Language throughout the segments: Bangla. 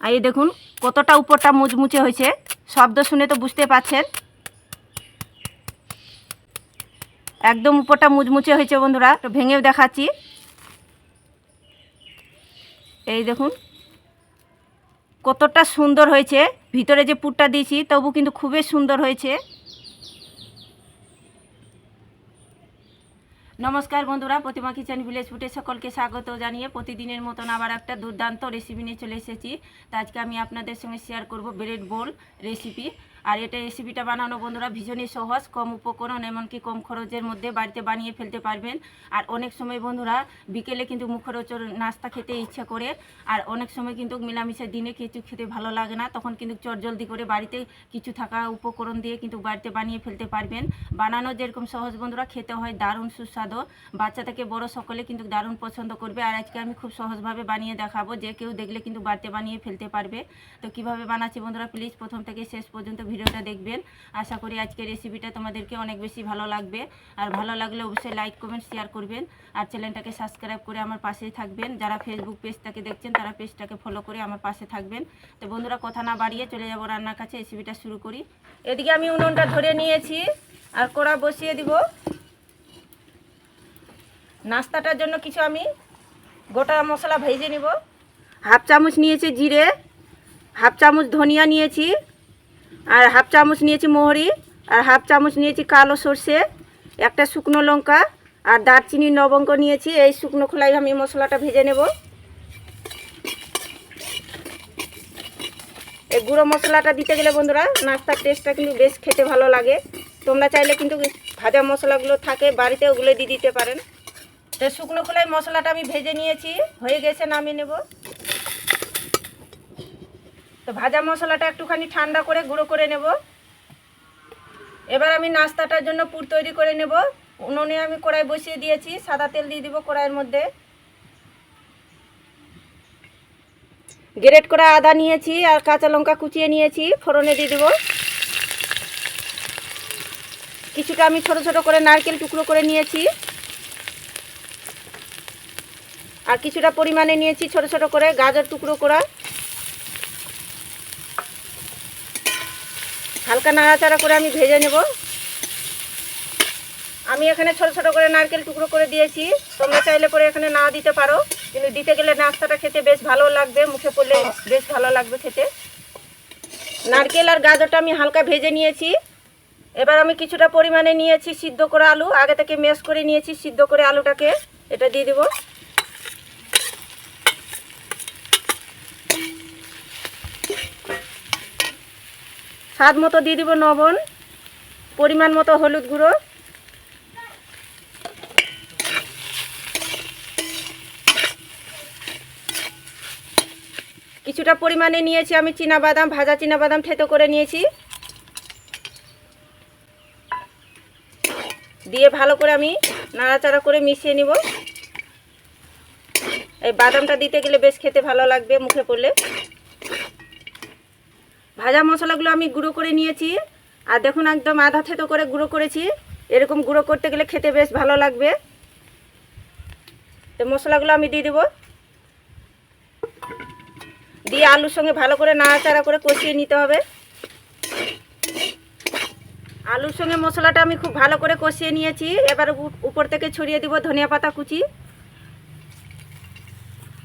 আর এই দেখুন, কতটা উপরটা মুচমুচে হয়েছে। শব্দ শুনে তো বুঝতে পাচ্ছেন একদম উপরটা মুচমুচে হয়েছে বন্ধুরা ভেঙেও দেখাচ্ছি। এই দেখুন, কতটা সুন্দর হয়েছে। ভিতরে যে পুরটা দিয়েছি, তবু কিন্তু খুবই সুন্দর হয়েছে। নমস্কার বন্ধুরা, প্রতিমা কিচেন ভিলেজ ফুটে সকলকে স্বাগত জানিয়ে প্রতিদিনের মতন আবার একটা দুর্দান্ত রেসিপি নিয়ে চলে এসেছি। তো আজকে আমি আপনাদের সঙ্গে শেয়ার করব ব্রেড বোল রেসিপি আর এটা রেসিপিটা বানানো বন্ধুরা ভীষণই সহজ, কম উপকরণ এমনকি কম খরচের মধ্যে বাড়িতে বানিয়ে ফেলতে পারবেন। আর অনেক সময় বন্ধুরা বিকেলে কিন্তু মুখরোচর নাস্তা খেতে ইচ্ছা করে, আর অনেক সময় কিন্তু মিলামিশার দিনে কিছু খেতে ভালো লাগে না, তখন কিন্তু চটজলদি করে বাড়িতে কিছু থাকা উপকরণ দিয়ে কিন্তু বাড়িতে বানিয়ে ফেলতে পারবেন। বানানো যেরকম সহজ বন্ধুরা, খেতে হয় দারুণ সুস্বাদু। বাচ্চা থেকে বড় সকলে কিন্তু দারুণ পছন্দ করবে। আর আজকে আমি খুব সহজভাবে বানিয়ে দেখাবো, যে কেউ দেখলে কিন্তু বাড়িতে বানিয়ে ফেলতে পারবে। তো কীভাবে বানাচ্ছি বন্ধুরা প্লিজ প্রথম থেকে শেষ পর্যন্ত ভিডিওটা দেখবেন। আশা করি আজকের রেসিপিটা তোমাদেরকে অনেক বেশি ভালো লাগবে। আর ভালো লাগলে অবশ্যই লাইক কমেন্ট শেয়ার করবেন। আর চ্যানেলটাকে সাবস্ক্রাইব করে আমার পাশেই থাকবেন। যারা ফেসবুক পেজটাকে দেখছেন, তারা পেজটাকে ফলো করে আমার পাশে থাকবেন। তো বন্ধুরা, কথা না বাড়িয়ে চলে যাব রান্নার কাছে। রেসিপিটা শুরু করি। এদিকে আমি উনুনটা ধরে নিয়েছি। আর কড়া বসিয়ে দিব। নাস্তাটার জন্য কিছু আমি গোটা মশলা ভেজে নিব। হাফ চামচ নিয়েছি জিরে। হাফ চামচ ধনিয়া নিয়েছি। আর হাফ চামচ নিয়েছি মোহরি, আর হাফ চামচ নিয়েছি কালো সর্ষে, একটা শুকনো লঙ্কা, আর দারচিনি লবঙ্গ নিয়েছি। এই শুকনো খোলাই আমি মশলাটা ভেজে নেব। এই গুঁড়ো মশলাটা দিতে গেলে বন্ধুরা, নাস্তার টেস্টটা কিন্তু বেশ খেতে ভালো লাগে। তোমরা চাইলে কিন্তু ভাজা মশলাগুলো থাকে, বাড়িতে ওগুলো দিয়ে দিতে পারেন। তো শুকনো খোলাই মশলাটা আমি ভেজে নিয়েছি, হয়ে গেছে, নামিয়ে নেব। তো ভাজা মশলাটা একটুখানি ঠান্ডা করে গুঁড়ো করে নেব। এবার আমি নাস্তাটার জন্য পুর তৈরি করে নেব। উনুনে আমি কড়াই বসিয়ে দিয়েছি, সাদা তেল দিয়ে দিব কড়াইয়ের মধ্যে। গ্রেট করা আদা নিয়েছি আর কাঁচা লঙ্কা কুচিয়ে নিয়েছি, ফোড়নে দিয়ে দেবো। কিছুটা আমি ছোট ছোট করে নারকেল টুকরো করে নিয়েছি। আর কিছুটা পরিমাণে নিয়েছি ছোট ছোট করে গাজর টুকরো করা। হালকা নাড়াচাড়া করে আমি ভেজে নেব। আমি এখানে ছোট ছোট করে নারকেল টুকরো করে দিয়েছি। তোমরা চাইলে পরে এখানে না দিতে পারো, কিন্তু দিতে গেলে নাস্তাটা খেতে বেশ ভালো লাগবে, মুখে পড়লে বেশ ভালো লাগবে খেতে। নারকেল আর গাজরটা আমি হালকা ভেজে নিয়েছি। এবার আমি কিছুটা পরিমাণে নিয়েছি সিদ্ধ করা আলু। আগে থেকে মেশ করে নিয়েছি সিদ্ধ করে আলুটাকে। এটা দিয়ে দেবো। স্বাদ মতো দিয়ে দিব লবণ, পরিমাণ মতো হলুদ গুঁড়ো। কিছুটা পরিমাণে নিয়েছি আমি বাদাম ভাজা বাদাম থেতো করে নিয়েছি। দিয়ে ভালো করে আমি নাড়াচাড়া করে মিশিয়ে নিব। এই বাদামটা দিতে গেলে বেশ খেতে ভালো লাগবে মুখে পড়লে। ভাজা মশলাগুলো আমি গুঁড়ো করে নিয়েছি। আর দেখুন একদম আধা থেতো করে গুঁড়ো করেছি। এরকম গুঁড়ো করতে গেলে খেতে বেশ ভালো লাগবে। তো মশলাগুলো আমি দিয়ে দেবো। দিয়ে আলুর সঙ্গে ভালো করে নাড়াচাড়া করে কষিয়ে নিতে হবে। আলুর সঙ্গে মশলাটা আমি খুব ভালো করে কষিয়ে নিয়েছি। এবার উপ- উপর থেকে ছড়িয়ে দিব ধনিয়া পাতা কুচি।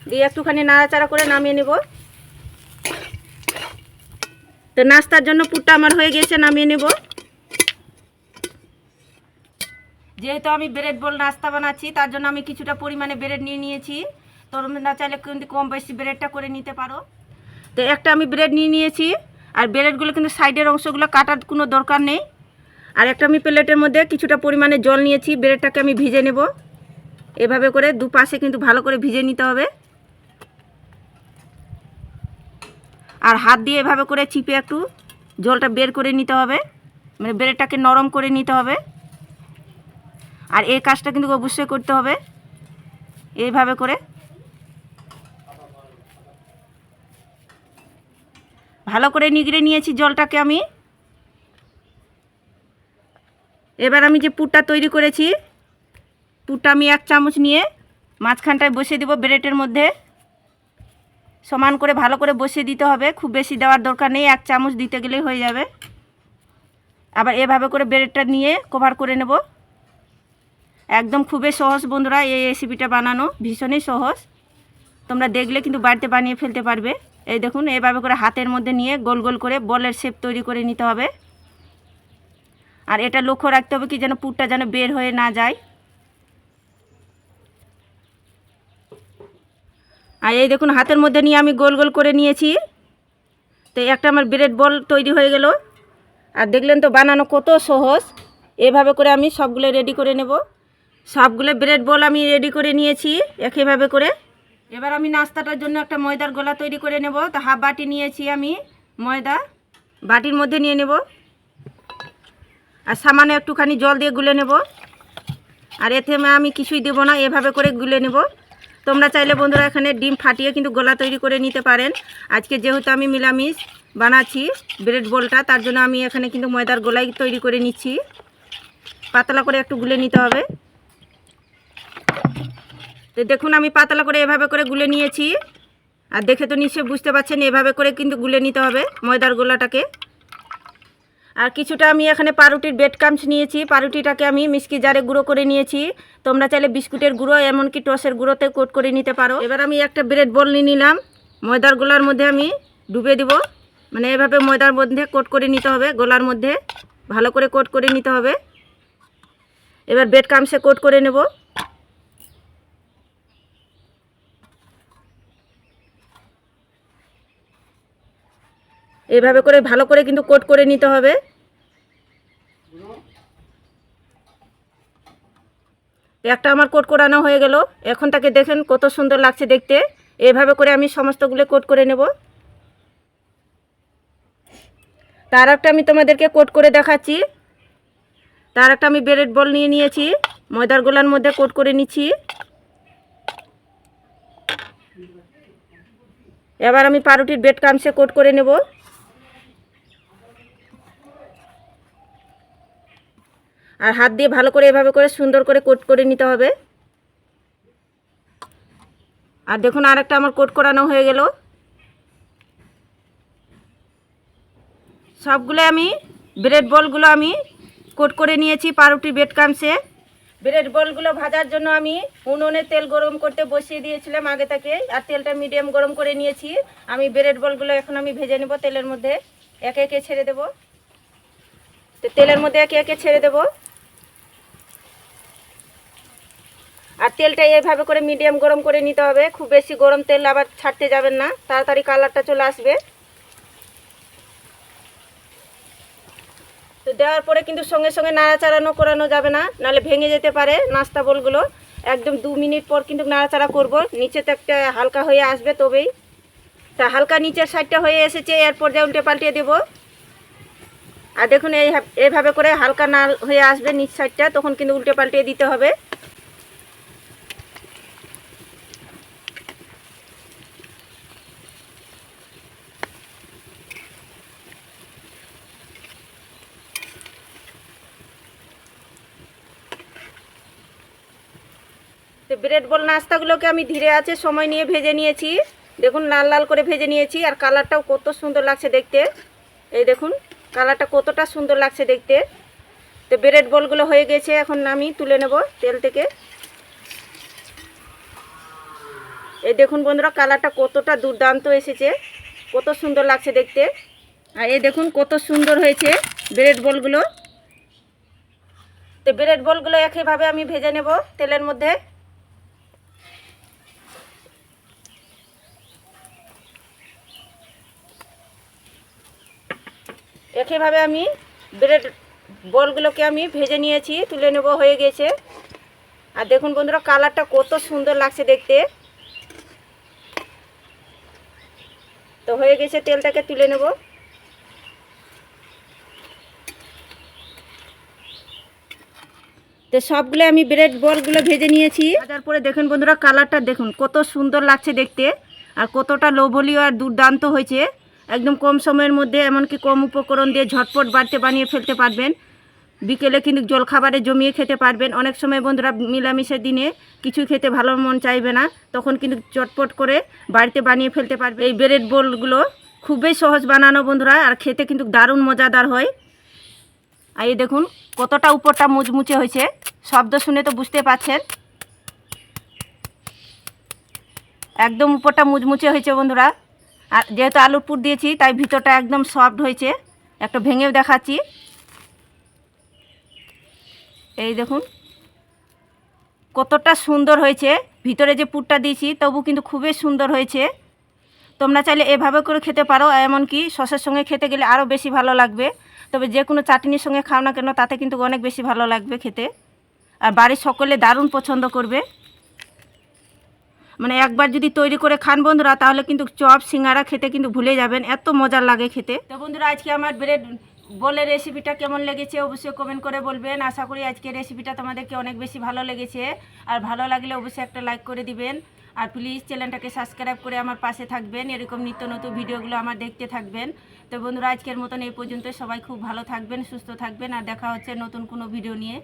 দিয়ে একটুখানি নাড়াচাড়া করে নামিয়ে নেব। তো নাস্তার জন্য পুরটা আমার হয়ে গেছে নামিয়ে নেব। যেহেতু আমি ব্রেড বল নাস্তা বানাচ্ছি তার জন্য আমি কিছুটা পরিমাণে ব্রেড নিয়ে নিয়েছি। তোমরা চাইলে কিন্তু কম বেশি ব্রেডটা করে নিতে পারো। তো একটা আমি ব্রেড নিয়ে নিয়েছি আর ব্রেডগুলো কিন্তু সাইডের অংশগুলো কাটার কোনো দরকার নেই। আর একটা আমি প্লেটের মধ্যে কিছুটা পরিমাণে জল নিয়েছি ব্রেডটাকে আমি ভিজে নেব। এভাবে করে দুপাশে কিন্তু ভালো করে ভিজে নিতে হবে। আর হাত দিয়ে এভাবে করে চিপে একটু জলটা বের করে নিতে হবে। মানে ব্রেডটাকে নরম করে নিতে হবে। আর এই কাজটা কিন্তু অবশ্যই করতে হবে। এইভাবে করে। ভালো করে নিগড়ে নিয়েছি জলটাকে আমি। এবার আমি যে পুরটা তৈরি করেছি, পুরটা আমি এক চামচ নিয়ে মাঝখানটায় বসিয়ে দেবো ব্রেডের মধ্যে। সমান করে ভালো করে বসিয়ে দিতে হবে। খুব বেশি দেওয়ার দরকার নেই, এক চামচ দিতে গেলেই হয়ে যাবে। আবার এভাবে করে ব্রেডটা নিয়ে কভার করে নেব। একদম খুবই সহজ বন্ধুরা এই রেসিপিটা বানানো, ভীষণই সহজ। তোমরা দেখলে কিন্তু বাড়িতে বানিয়ে ফেলতে পারবে। এই দেখুন, এভাবে করে হাতের মধ্যে নিয়ে গোল গোল করে বলের শেপ তৈরি করে নিতে হবে। আর এটা লক্ষ্য রাখতে হবে কি যেন পুরটা যেন বের হয়ে না যায়। আর এই দেখুন, হাতের মধ্যে নিয়ে আমি গোল গোল করে নিয়েছি। তো একটা আমার ব্রেড বল তৈরি হয়ে গেল। আর দেখলেন তো বানানো কত সহজ। এভাবে করে আমি সবগুলো রেডি করে নেব। সবগুলো ব্রেড বল আমি রেডি করে নিয়েছি একইভাবে করে। এবার আমি নাস্তাটার জন্য একটা ময়দার গোলা তৈরি করে নেব। তো হাফ বাটি নিয়েছি আমি ময়দা। বাটির মধ্যে নিয়ে নেব। আর সামান্য একটুখানি জল দিয়ে গুলে নেব। আর এতে আমি কিছুই দেবো না, এভাবে করে গুলে নেব। তোমরা চাইলে বন্ধুরা এখানে ডিম ফাটিয়ে কিন্তু গোলা তৈরি করে নিতে পারেন। আজকে যেহেতু আমি মিলামিষ বানাচ্ছি ব্রেড বলটা, তার জন্য আমি এখানে কিন্তু ময়দার গোলাই তৈরি করে নিচ্ছি। পাতলা করে একটু গুলে নিতে হবে। তো দেখুন, আমি পাতলা করে এভাবে করে গুলে নিয়েছি। আর দেখে তো নিশ্চয়ই বুঝতে পারছেন, এভাবে করে কিন্তু গুলে নিতে হবে ময়দার গোলাটাকে। আর কিছুটা আমি এখানে পাউরুটির বেড কামচ নিয়েছি পাউরুটিটাকে আমি মিষ্টি জারে গুঁড়ো করে নিয়েছি। তোমরা চাইলে বিস্কুটের গুঁড়ো এমনকি টসের গুঁড়োতে কোট করে নিতে পারো। এবার আমি একটা ব্রেড বল নিয়ে নিলাম। ময়দার গোলার মধ্যে আমি ডুবে দিব। মানে এভাবে ময়দার মধ্যে কোট করে নিতে হবে, গোলার মধ্যে। ভালো করে কোট করে নিতে হবে। এবার বেড কামসে কোট করে নেব। এভাবে করে ভালো করে কিন্তু কোট করে নিতে হবে। একটা আমার কোট করানো হয়ে গেল। এখন তাকে দেখেন কত সুন্দর লাগছে দেখতে। এভাবে করে আমি সমস্তগুলো কোট করে নেব। তার একটা আমি তোমাদেরকে কোট করে দেখাচ্ছি। তার একটা আমি ব্রেড বল নিয়ে নিয়েছি। ময়দার গোলার মধ্যে কোট করে নিচ্ছি। এবার আমি পাউরুটির বেড কামসে কোট করে নেব। আর হাত দিয়ে ভালো করে এভাবে করে সুন্দর করে কোট করে নিতে হবে। আর দেখুন আরেকটা আমার কোট করানো হয়ে গেল। সবগুলো আমি ব্রেড বলগুলো আমি কোট করে নিয়েছি পাউরুটি বেড কামসে ব্রেড বলগুলো ভাজার জন্য আমি উনুনে তেল গরম করতে বসিয়ে দিয়েছিলাম আগে থেকে, আর তেলটা মিডিয়াম গরম করে নিয়েছি। আমি ব্রেড বলগুলো এখন আমি ভেজে নেব তেলের মধ্যে, একে একে ছেড়ে দেব। তো তেলের মধ্যে একে একে ছেড়ে দেব। আর তেলটা এইভাবে করে মিডিয়াম গরম করে নিতে হবে। খুব বেশি গরম তেল আবার ছাড়তে যাবেন না। তাড়াতাড়ি কালারটা চলে আসবে। তো দেওয়ার পরে কিন্তু সঙ্গে সঙ্গে নাড়াচাড়ানো করানো যাবে না, নাহলে ভেঙে যেতে পারে নাস্তা বলগুলো। একদম দু মিনিট পর কিন্তু নাড়াচাড়া করব। নিচে তো একটা হালকা হয়ে আসবে তবেই। তা হালকা নিচের সাইডটা হয়ে এসেছে এর পর্যায়ে উল্টে পাল্টে দেব। আর দেখুন এই এইভাবে করে হালকা নাল হয়ে আসবে নিচ সাইডটা, তখন কিন্তু উল্টে পাল্টে দিতে হবে। তো ব্রেড বল নাস্তাগুলোকে আমি ধীরে আছে, সময় নিয়ে ভেজে নিয়েছি। দেখুন, লাল লাল করে ভেজে নিয়েছি, আর কালারটাও কত সুন্দর লাগছে দেখতে। এই দেখুন, কালারটা কতটা সুন্দর লাগছে দেখতে। তো ব্রেড বলগুলো হয়ে গেছে, এখন আমি তুলে নেব তেল থেকে। এই দেখুন বন্ধুরা, কালারটা কতটা দুর্দান্ত এসেছে, কত সুন্দর লাগছে দেখতে। আর এই দেখুন, কত সুন্দর হয়েছে ব্রেড বলগুলো তো ব্রেড বলগুলো একইভাবে আমি ভেজে নেব তেলের মধ্যে। একইভাবে আমি ব্রেড বলগুলোকে আমি ভেজে নিয়েছি, তুলে নেব, হয়ে গেছে। আর দেখুন বন্ধুরা, কালারটা কত সুন্দর লাগছে দেখতে। তো হয়ে গেছে, তেলটাকে তুলে নেব। তো সবগুলো আমি ব্রেড বলগুলো ভেজে নিয়েছি। ভাজার পরে দেখুন বন্ধুরা, কালারটা দেখুন, কত সুন্দর লাগছে দেখতে। আর কতটা লোভনীয় আর দুর্দান্ত হয়েছে। একদম কম সময়ের মধ্যে, এমনকি কম উপকরণ দিয়ে ঝটপট বাড়তে বানিয়ে ফেলতে পারবেন। বিকেলে কিন্তু জলখাবারে জমিয়ে খেতে পারবেন। অনেক সময় বন্ধুরা মিলামিশের দিনে কিছু খেতে ভালো মন চাইবে না। তখন কিন্তু চটপট করে বাড়িতে বানিয়ে ফেলতে পারবে। এই ব্রেড বোলগুলো খুবই সহজ বানানো বন্ধুরা, আর খেতে কিন্তু দারুণ মজাদার হয়। আর এই দেখুন, কতটা উপরটা মুচমুচে হয়েছে। শব্দ শুনে তো বুঝতে পারছেন একদম উপরটা মুচমুচে হয়েছে বন্ধুরা। আর যেহেতু আলুর পুর দিয়েছি, তাই ভিতরটা একদম সফট হয়েছে। একটা ভেঙেও দেখাচ্ছি। এই দেখুন, কতটা সুন্দর হয়েছে। ভিতরে যে পুরটা দিয়েছি, তবু কিন্তু খুবই সুন্দর হয়েছে। তোমরা চাইলে এভাবে করে খেতে পারো, এমনকি সসের সঙ্গে খেতে গেলে আরও বেশি ভালো লাগবে। তবে যে কোনো চাটনির সঙ্গে খাও না কেন, তাতে কিন্তু অনেক বেশি ভালো লাগবে খেতে। আর বাড়ির সকলে দারুণ পছন্দ করবে। মানে একবার যদি তৈরি করে খান বন্ধুরা, তাহলে কিন্তু চপ, সিঙ্গারা খেতে কিন্তু ভুলে যাবেন, এত মজার লাগে খেতে। তো বন্ধুরা, আজকে আমার ব্রেড বলে রেসিপিটা কেমন লেগেছে অবশ্যই কমেন্ট করে বলবেন। আশা করি আজকে রেসিপিটা তোমাদেরকে অনেক বেশি ভালো লেগেছে। আর ভালো লাগলে অবশ্যই একটা লাইক করে দিবেন। আর প্লিজ চ্যানেলটাকে সাবস্ক্রাইব করে আমার পাশে থাকবেন। এরকম নিত্য নতুন ভিডিওগুলো আমার দেখতে থাকবেন। তো বন্ধুরা, আজকের মতন এই পর্যন্ত সবাই খুব ভালো থাকবেন, সুস্থ থাকবেন। আর দেখা হচ্ছে নতুন কোনো ভিডিও নিয়ে।